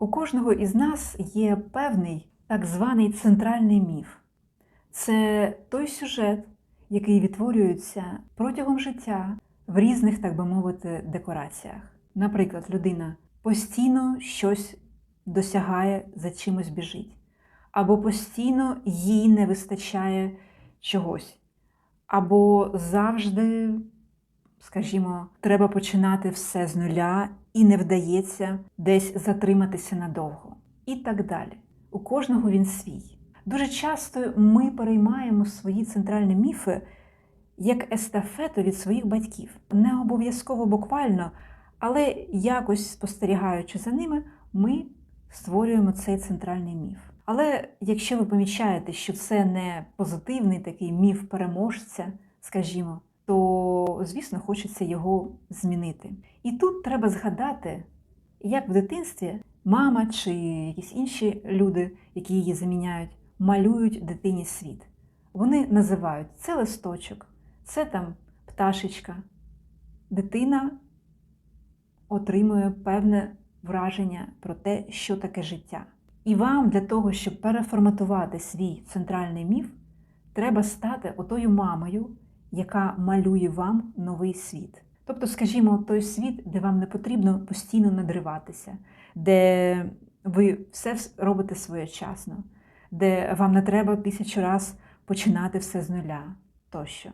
У кожного із нас є певний так званий центральний міф. Це той сюжет, який відтворюється протягом життя в різних, так би мовити, декораціях. Наприклад, людина постійно щось досягає, за чимось біжить, або постійно їй не вистачає чогось, або завжди, скажімо, треба починати все з нуля і не вдається десь затриматися надовго. І так далі. У кожного він свій. Дуже часто ми переймаємо свої центральні міфи як естафету від своїх батьків. Не обов'язково буквально, але якось спостерігаючи за ними, ми створюємо цей центральний міф. Але якщо ви помічаєте, що це не позитивний такий міф переможця, скажімо, то, звісно, хочеться його змінити. І тут треба згадати, як в дитинстві мама чи якісь інші люди, які її заміняють, малюють дитині світ. Вони називають це листочок, це там пташечка. Дитина отримує певне враження про те, що таке життя. І вам для того, щоб переформатувати свій центральний міф, треба стати отою мамою, яка малює вам новий світ. Тобто, скажімо, той світ, де вам не потрібно постійно надриватися, де ви все робите своєчасно, де вам не треба тисячу раз починати все з нуля тощо.